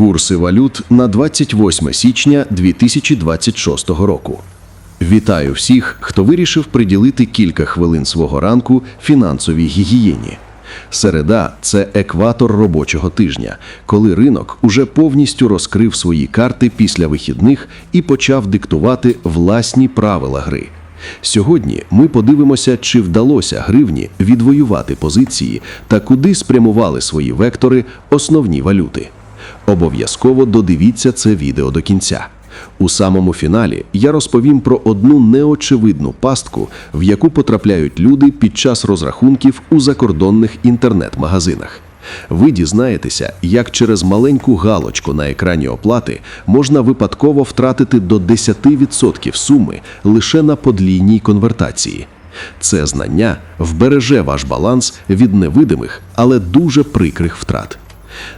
Курси валют на 28 січня 2026 року. Вітаю всіх, хто вирішив приділити кілька хвилин свого ранку фінансовій гігієні. Середа це екватор робочого тижня, коли ринок уже повністю розкрив свої карти після вихідних і почав диктувати власні правила гри. Сьогодні ми подивимося, чи вдалося гривні відвоювати позиції та куди спрямували свої вектори основні валюти. Обов'язково додивіться це відео до кінця. У самому фіналі я розповім про одну неочевидну пастку, в яку потрапляють люди під час розрахунків у закордонних інтернет-магазинах. Ви дізнаєтеся, як через маленьку галочку на екрані оплати можна випадково втратити до 10% суми лише на подлійній конвертації. Це знання вбереже ваш баланс від невидимих, але дуже прикрих втрат.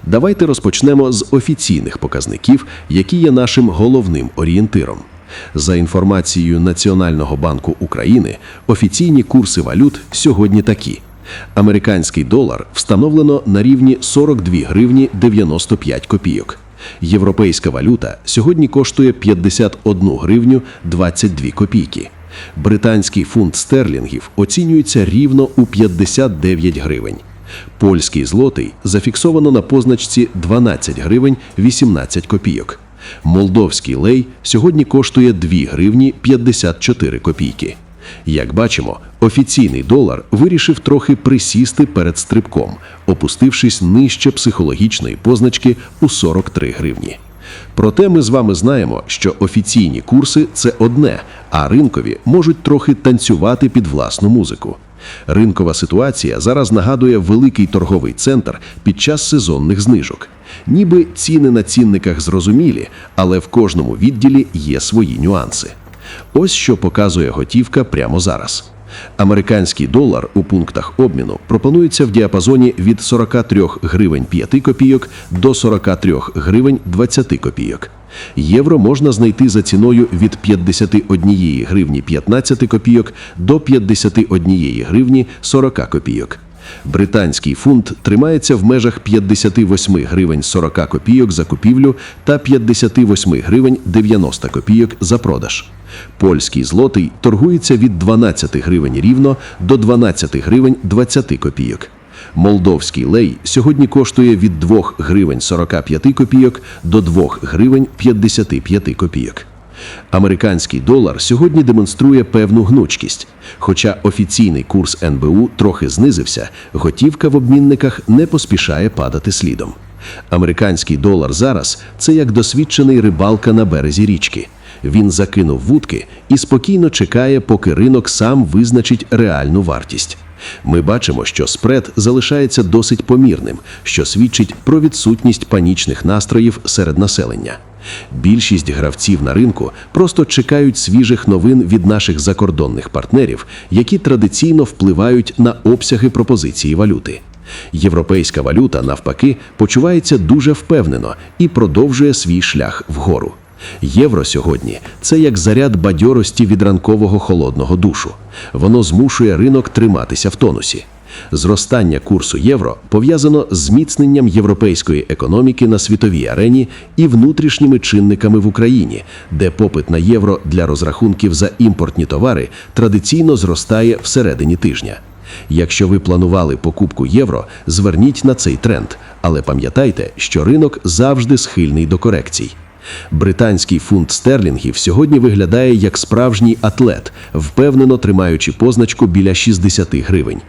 Давайте розпочнемо з офіційних показників, які є нашим головним орієнтиром. За інформацією Національного банку України, офіційні курси валют сьогодні такі: американський долар встановлено на рівні 42 гривні 95 копійок. Європейська валюта сьогодні коштує 51 гривню 22 копійки. Британський фунт стерлінгів оцінюється рівно у 59 гривень. Польський злотий зафіксовано на позначці 12 гривень 18 копійок. Молдовський лей сьогодні коштує 2 гривні 54 копійки. Як бачимо, офіційний долар вирішив трохи присісти перед стрибком, опустившись нижче психологічної позначки у 43 гривні. Проте ми з вами знаємо, що офіційні курси це одне, а ринкові можуть трохи танцювати під власну музику. Ринкова ситуація зараз нагадує великий торговий центр під час сезонних знижок. Ніби ціни на цінниках зрозумілі, але в кожному відділі є свої нюанси. Ось що показує готівка прямо зараз. Американський долар у пунктах обміну пропонується в діапазоні від 43 гривень 5 копійок до 43 гривень 20 копійок. Євро можна знайти за ціною від 51 гривні 15 копійок до 51 гривні 40 копійок. Британський фунт тримається в межах 58 гривень 40 копійок за купівлю та 58 гривень 90 копійок за продаж. Польський злотий торгується від 12 гривень рівно до 12 гривень 20 копійок. Молдовський лей сьогодні коштує від 2 гривень 45 копійок до 2 гривень 55 копійок. Американський долар сьогодні демонструє певну гнучкість. Хоча офіційний курс НБУ трохи знизився, готівка в обмінниках не поспішає падати слідом. Американський долар зараз це як досвідчений рибалка на березі річки. Він закинув вудки і спокійно чекає, поки ринок сам визначить реальну вартість. Ми бачимо, що спред залишається досить помірним, що свідчить про відсутність панічних настроїв серед населення. Більшість гравців на ринку просто чекають свіжих новин від наших закордонних партнерів, які традиційно впливають на обсяги пропозиції валюти. Європейська валюта, навпаки, почувається дуже впевнено і продовжує свій шлях вгору. Євро сьогодні це як заряд бадьорості від ранкового холодного душу. Воно змушує ринок триматися в тонусі. Зростання курсу євро пов'язано з зміцненням європейської економіки на світовій арені і внутрішніми чинниками в Україні, де попит на євро для розрахунків за імпортні товари традиційно зростає всередині тижня. Якщо ви планували покупку євро, зверніть на цей тренд, але пам'ятайте, що ринок завжди схильний до корекцій. Британський фунт стерлінгів сьогодні виглядає як справжній атлет, впевнено тримаючи позначку біля 60 гривень.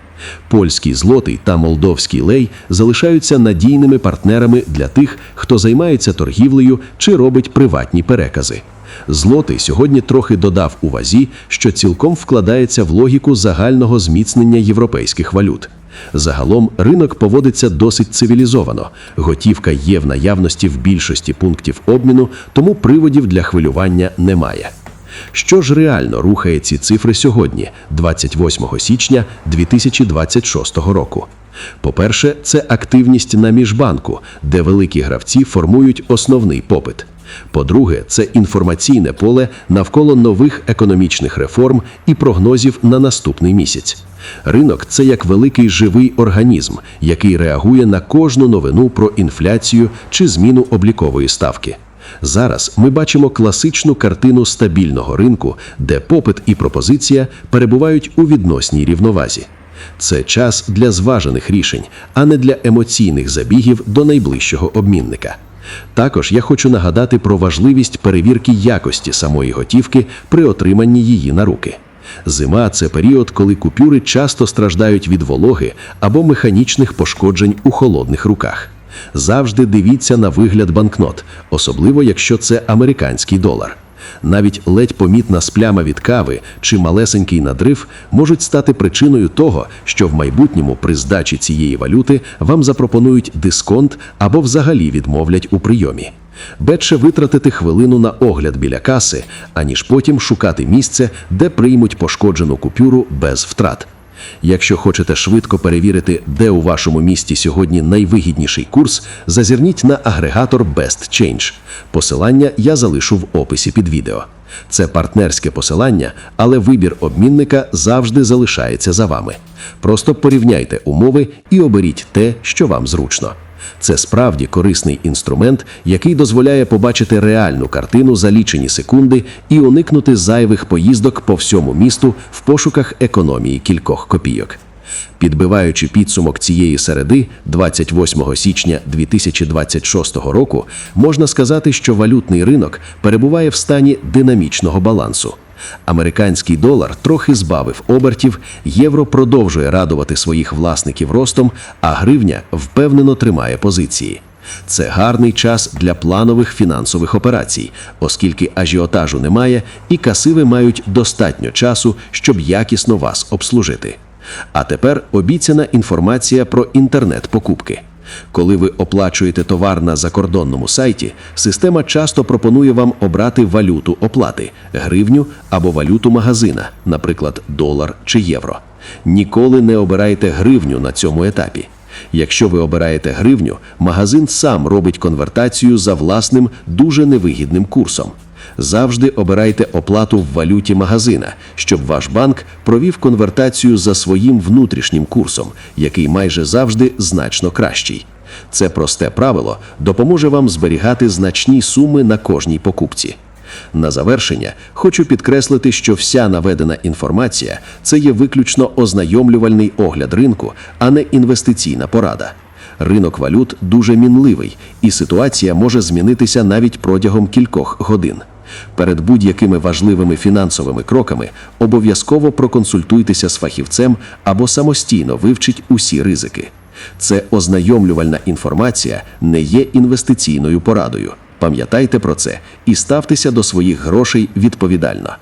Польський злотий та молдовський лей залишаються надійними партнерами для тих, хто займається торгівлею чи робить приватні перекази. Злотий сьогодні трохи додав у вазі, що цілком вкладається в логіку загального зміцнення європейських валют. Загалом ринок поводиться досить цивілізовано. Готівка є в наявності в більшості пунктів обміну, тому приводів для хвилювання немає. Що ж реально рухає ці цифри сьогодні, 28 січня 2026 року? По-перше, це активність на міжбанку, де великі гравці формують основний попит. По-друге, це інформаційне поле навколо нових економічних реформ і прогнозів на наступний місяць. Ринок це як великий живий організм, який реагує на кожну новину про інфляцію чи зміну облікової ставки. Зараз ми бачимо класичну картину стабільного ринку, де попит і пропозиція перебувають у відносній рівновазі. Це час для зважених рішень, а не для емоційних забігів до найближчого обмінника. Також я хочу нагадати про важливість перевірки якості самої готівки при отриманні її на руки. Зима це період, коли купюри часто страждають від вологи або механічних пошкоджень у холодних руках. Завжди дивіться на вигляд банкнот, особливо якщо це американський долар. Навіть ледь помітна спляма від кави чи малесенький надрив можуть стати причиною того, що в майбутньому при здачі цієї валюти вам запропонують дисконт або взагалі відмовлять у прийомі. Бедше витратити хвилину на огляд біля каси, аніж потім шукати місце, де приймуть пошкоджену купюру без втрат. Якщо хочете швидко перевірити, де у вашому місті сьогодні найвигідніший курс, зазирніть на агрегатор Best Change. Посилання я залишу в описі під відео. Це партнерське посилання, але вибір обмінника завжди залишається за вами. Просто порівняйте умови і оберіть те, що вам зручно. Це справді корисний інструмент, який дозволяє побачити реальну картину за лічені секунди і уникнути зайвих поїздок по всьому місту в пошуках економії кількох копійок. Підбиваючи підсумок цієї середи, 28 січня 2026 року, можна сказати, що валютний ринок перебуває в стані динамічного балансу. Американський долар трохи збавив обертів, євро продовжує радувати своїх власників ростом, а гривня впевнено тримає позиції. Це гарний час для планових фінансових операцій, оскільки ажіотажу немає і касиви мають достатньо часу, щоб якісно вас обслужити. А тепер обіцяна інформація про інтернет-покупки. Коли ви оплачуєте товар на закордонному сайті, система часто пропонує вам обрати валюту оплати гривню або валюту магазина, наприклад, долар чи євро. Ніколи не обирайте гривню на цьому етапі. Якщо ви обираєте гривню, магазин сам робить конвертацію за власним дуже невигідним курсом. Завжди обирайте оплату в валюті магазина, щоб ваш банк провів конвертацію за своїм внутрішнім курсом, який майже завжди значно кращий. Це просте правило допоможе вам зберігати значні суми на кожній покупці. На завершення хочу підкреслити, що вся наведена інформація це є виключно ознайомлювальний огляд ринку, а не інвестиційна порада. Ринок валют дуже мінливий, і ситуація може змінитися навіть протягом кількох годин. Перед будь-якими важливими фінансовими кроками обов'язково проконсультуйтеся з фахівцем або самостійно вивчіть усі ризики. Це ознайомлювальна інформація не є інвестиційною порадою. Пам'ятайте про це і ставтеся до своїх грошей відповідально.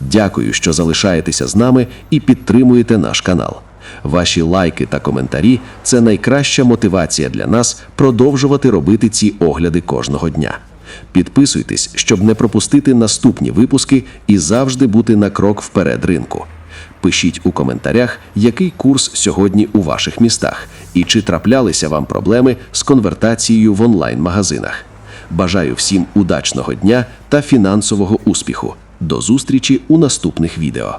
Дякую, що залишаєтеся з нами і підтримуєте наш канал. Ваші лайки та коментарі це найкраща мотивація для нас продовжувати робити ці огляди кожного дня. Підписуйтесь, щоб не пропустити наступні випуски і завжди бути на крок вперед ринку. Пишіть у коментарях, який курс сьогодні у ваших містах і чи траплялися вам проблеми з конвертацією в онлайн-магазинах. Бажаю всім удачного дня та фінансового успіху. До зустрічі у наступних відео.